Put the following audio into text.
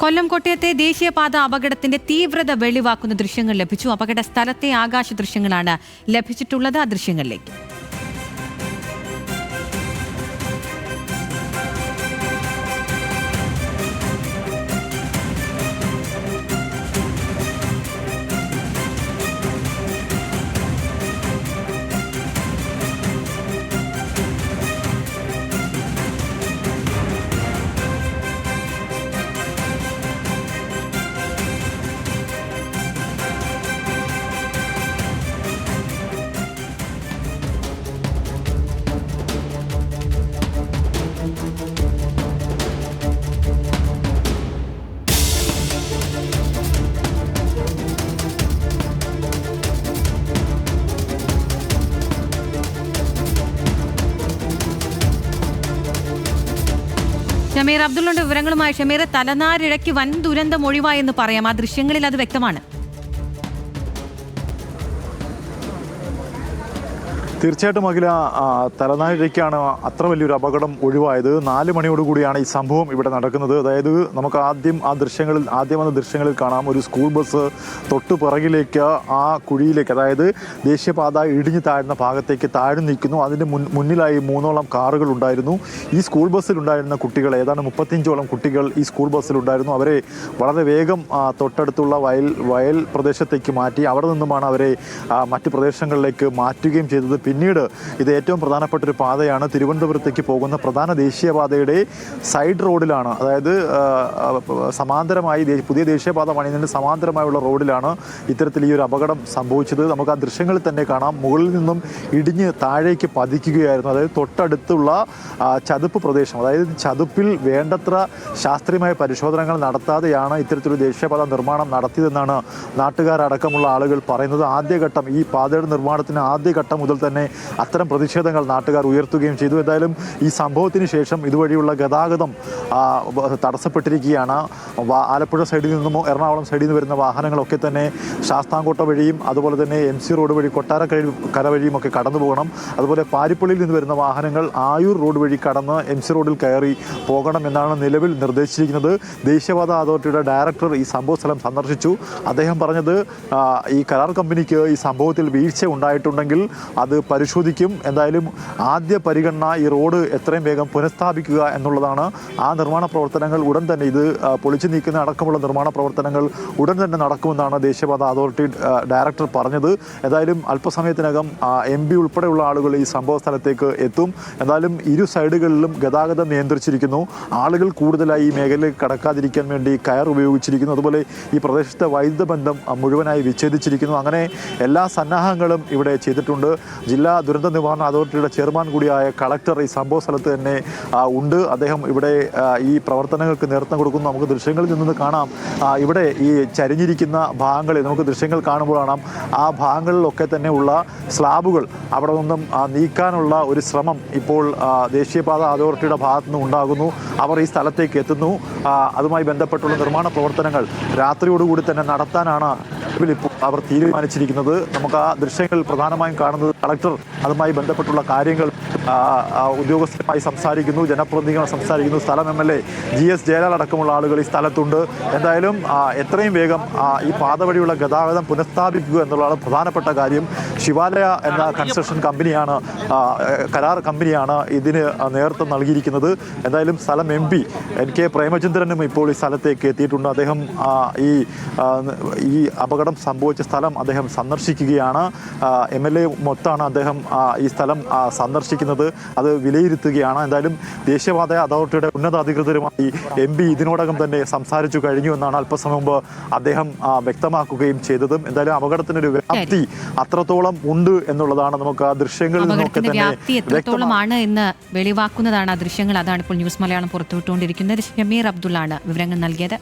കൊല്ലം കോട്ടയത്തെ ദേശീയപാത അപകടത്തിന്റെ തീവ്രത വെളിവാക്കുന്ന ദൃശ്യങ്ങൾ ലഭിച്ചു. അപകട സ്ഥലത്തെ ആകാശ ദൃശ്യങ്ങളാണ് ലഭിച്ചിട്ടുള്ളത് ആ ദൃശ്യങ്ങളിലേക്ക്. ഷമീർ അബ്ദുള്ളയുടെ വിവരങ്ങളുമായി ഷമീർ തലനാരിഴയ്ക്ക് വൻ ദുരന്തം ഒഴിവായെന്ന് പറയാം. ആ ദൃശ്യങ്ങളിൽ അത് വ്യക്തമാണ്. തീർച്ചയായിട്ടും അഖില ആ, തലനാരിഴയ്ക്കാണ് അത്ര വലിയൊരു അപകടം ഒഴിവായത്. നാല് മണിയോടുകൂടിയാണ് ഈ സംഭവം ഇവിടെ നടക്കുന്നത്. അതായത് നമുക്ക് ആദ്യം ആ ദൃശ്യങ്ങളിൽ ആദ്യം വന്ന ദൃശ്യങ്ങളിൽ കാണാം. ഒരു സ്കൂൾ ബസ് തൊട്ട് പിറകിലേക്ക് ആ കുഴിയിലേക്ക് അതായത് ദേശീയപാത ഇടിഞ്ഞു താഴ്ന്ന ഭാഗത്തേക്ക് താഴ്ന്നു നിൽക്കുന്നു. അതിന്റെ മുൻ മുന്നിലായി മൂന്നോളം കാറുകൾ ഉണ്ടായിരുന്നു. ഈ സ്കൂൾ ബസ്സിലുണ്ടായിരുന്ന കുട്ടികൾ ഏതാണ്ട് മുപ്പത്തിയഞ്ചോളം കുട്ടികൾ ഈ സ്കൂൾ ബസ്സിലുണ്ടായിരുന്നു അവരെ വളരെ വേഗം തൊട്ടടുത്തുള്ള വയൽ വയൽ പ്രദേശത്തേക്ക് മാറ്റി അവിടെ നിന്നുമാണ് അവരെ മറ്റ് പ്രദേശങ്ങളിലേക്ക് മാറ്റുകയും ചെയ്തത്. പിന്നീട് ഇത് ഏറ്റവും പ്രധാനപ്പെട്ട ഒരു പാതയാണ്. തിരുവനന്തപുരത്തേക്ക് പോകുന്ന പ്രധാന ദേശീയപാതയുടെ സൈഡ് റോഡിലാണ്. അതായത് സമാന്തരമായി പുതിയ ദേശീയപാത പണിയുന്നതിന് സമാന്തരമായുള്ള റോഡിലാണ് ഇത്തരത്തിൽ ഈ ഒരു അപകടം സംഭവിച്ചത്. നമുക്ക് ആ ദൃശ്യങ്ങളിൽ തന്നെ കാണാം. മുകളിൽ നിന്നും ഇടിഞ്ഞ് താഴേക്ക് പതിക്കുകയായിരുന്നു. അതായത് തൊട്ടടുത്തുള്ള ചതുപ്പ് പ്രദേശം. അതായത് ചതുപ്പിൽ വേണ്ടത്ര ശാസ്ത്രീയമായ പരിശോധനകൾ നടത്താതെയാണ് ഇത്തരത്തിലൊരു ദേശീയപാത നിർമ്മാണം നടത്തിയതെന്നാണ് നാട്ടുകാരടക്കമുള്ള ആളുകൾ പറയുന്നത്. ആദ്യഘട്ടം ഈ പാതയുടെ നിർമ്മാണത്തിന് ആദ്യഘട്ടം മുതൽ തന്നെ അത്തരം പ്രതിഷേധങ്ങൾ നാട്ടുകാർ ഉയർത്തുകയും ചെയ്തു. എന്തായാലും ഈ സംഭവത്തിന് ശേഷം ഇതുവഴിയുള്ള ഗതാഗതം തടസ്സപ്പെട്ടിരിക്കുകയാണ്. ആലപ്പുഴ സൈഡിൽ നിന്നും എറണാകുളം സൈഡിൽ നിന്ന് വരുന്ന വാഹനങ്ങളൊക്കെ തന്നെ ശാസ്താംകോട്ട വഴിയും അതുപോലെ തന്നെ എം സി റോഡ് വഴി കൊട്ടാരക്കര കര വഴിയും ഒക്കെ കടന്നു പോകണം. അതുപോലെ പാരിപ്പള്ളിയിൽ നിന്ന് വരുന്ന വാഹനങ്ങൾ ആയൂർ റോഡ് വഴി കടന്ന് എം സി റോഡിൽ കയറി പോകണം എന്നാണ് നിലവിൽ നിർദ്ദേശിച്ചിരിക്കുന്നത്. ദേശീയപാത അതോറിറ്റിയുടെ ഡയറക്ടർ ഈ സംഭവ സ്ഥലം സന്ദർശിച്ചു. അദ്ദേഹം പറഞ്ഞത് ഈ കരാർ കമ്പനിക്ക് ഈ സംഭവത്തിൽ വീഴ്ച ഉണ്ടായിട്ടുണ്ടെങ്കിൽ അത് പരിശോധിക്കും. എന്തായാലും ആദ്യ പരിഗണന ഈ റോഡ് എത്രയും വേഗം പുനഃസ്ഥാപിക്കുക എന്നുള്ളതാണ് ആ നിർമ്മാണ പ്രവർത്തനങ്ങൾ ഉടൻ തന്നെ ഇത് പൊളിച്ചു നീക്കുന്ന അടക്കമുള്ള നിർമ്മാണ പ്രവർത്തനങ്ങൾ ഉടൻ തന്നെ നടക്കുമെന്നാണ് ദേശീയപാത അതോറിറ്റി ഡയറക്ടർ പറഞ്ഞത്. എന്തായാലും അല്പസമയത്തിനകം എം പി ഉൾപ്പെടെയുള്ള ആളുകൾ ഈ സംഭവ സ്ഥലത്തേക്ക് എത്തും. എന്തായാലും ഇരു സൈഡുകളിലും ഗതാഗതം നിയന്ത്രിച്ചിരിക്കുന്നു. ആളുകൾ കൂടുതലായി ഈ മേഖലയിൽ കടക്കാതിരിക്കാൻ വേണ്ടി കയർ ഉപയോഗിച്ചിരിക്കുന്നു. അതുപോലെ ഈ പ്രദേശത്തെ വൈദ്യുത ബന്ധം മുഴുവനായി വിച്ഛേദിച്ചിരിക്കുന്നു. അങ്ങനെ എല്ലാ സന്നാഹങ്ങളും ഇവിടെ ചെയ്തിട്ടുണ്ട്. ജില്ലാ ദുരന്ത നിവാരണ അതോറിറ്റിയുടെ ചെയർമാൻ കൂടിയായ കളക്ടർ ഈ സംഭവ സ്ഥലത്ത് തന്നെ ഉണ്ട്. അദ്ദേഹം ഇവിടെ ഈ പ്രവർത്തനങ്ങൾക്ക് നേതൃത്വം കൊടുക്കുന്നു. നമുക്ക് ദൃശ്യങ്ങളിൽ നിന്ന് കാണാം. ഇവിടെ ഈ ചരിഞ്ഞിരിക്കുന്ന ഭാഗങ്ങളിൽ നമുക്ക് ദൃശ്യങ്ങൾ കാണുമ്പോൾ കാണാം. ആ ഭാഗങ്ങളിലൊക്കെ തന്നെ ഉള്ള സ്ലാബുകൾ അവിടെ നിന്നും നീക്കാനുള്ള ഒരു ശ്രമം ഇപ്പോൾ ദേശീയപാത അതോറിറ്റിയുടെ ഭാഗത്തു നിന്ന് ഉണ്ടാകുന്നു. അവർ ഈ സ്ഥലത്തേക്ക് എത്തുന്നു. അതുമായി ബന്ധപ്പെട്ടുള്ള നിർമ്മാണ പ്രവർത്തനങ്ങൾ രാത്രിയോടുകൂടി തന്നെ നടത്താനാണ് ഇപ്പോൾ അവർ തീരുമാനിച്ചിരിക്കുന്നത് നമുക്ക് ആ ദൃശ്യങ്ങൾ പ്രധാനമായും കാണുന്നത് കളക്ടർ അതുമായി ബന്ധപ്പെട്ടുള്ള കാര്യങ്ങൾ ഉദ്യോഗസ്ഥരുമായി സംസാരിക്കുന്നു ജനപ്രതിനിധികൾ സംസാരിക്കുന്നു. സ്ഥലം M L A G S Jayalal അടക്കമുള്ള ആളുകൾ ഈ സ്ഥലത്തുണ്ട്. എന്തായാലും എത്രയും വേഗം ഈ പാത വഴിയുള്ള ഗതാഗതം പുനഃസ്ഥാപിക്കുക എന്നുള്ളതാണ് പ്രധാനപ്പെട്ട കാര്യം. ശിവാലയ എന്ന കൺസ്ട്രക്ഷൻ കമ്പനിയാണ് കരാർ കമ്പനിയാണ് ഇതിന് നേതൃത്വം നൽകിയിരിക്കുന്നത്. എന്തായാലും സ്ഥലം എം പി എൻ കെ പ്രേമചന്ദ്രനും ഇപ്പോൾ ഈ സ്ഥലത്തേക്ക് എത്തിയിട്ടുണ്ട്. അദ്ദേഹം ഈ ഈ അപകടം സംഭവിച്ച സ്ഥലം അദ്ദേഹം സന്ദർശിക്കുകയാണ്. എം എൽ എ മൊത്താണ് അദ്ദേഹം ഈ സ്ഥലം സന്ദർശിക്കുന്നത്. അത് വിലയിരുത്തുകയാണ്. എന്തായാലും ദേശീയപാത അതോറിറ്റിയുടെ ഉന്നത അധികൃതരുമായി എം പി ഇതിനോടകം തന്നെ സംസാരിച്ചു കഴിഞ്ഞു എന്നാണ് അല്പസമയം മുമ്പ് അദ്ദേഹം വ്യക്തമാക്കുകയും ചെയ്തതും. എന്തായാലും അപകടത്തിനൊരു വ്യാപ്തി അത്രത്തോളം ഉണ്ട് എന്നുള്ളതാണ് നമുക്ക് ആ ദൃശ്യങ്ങളിൽ നിന്നൊക്കെ തന്നെ എന്ന് വെളിവാക്കുന്നതാണ് ആ ദൃശ്യങ്ങൾ. അതാണ് ഇപ്പോൾ ന്യൂസ് മലയാളം പുറത്തുവിട്ടുകൊണ്ടിരിക്കുന്നത്. ഷമീർ അബ്ദുള്ളാണ് വിവരങ്ങൾ നൽകിയത്.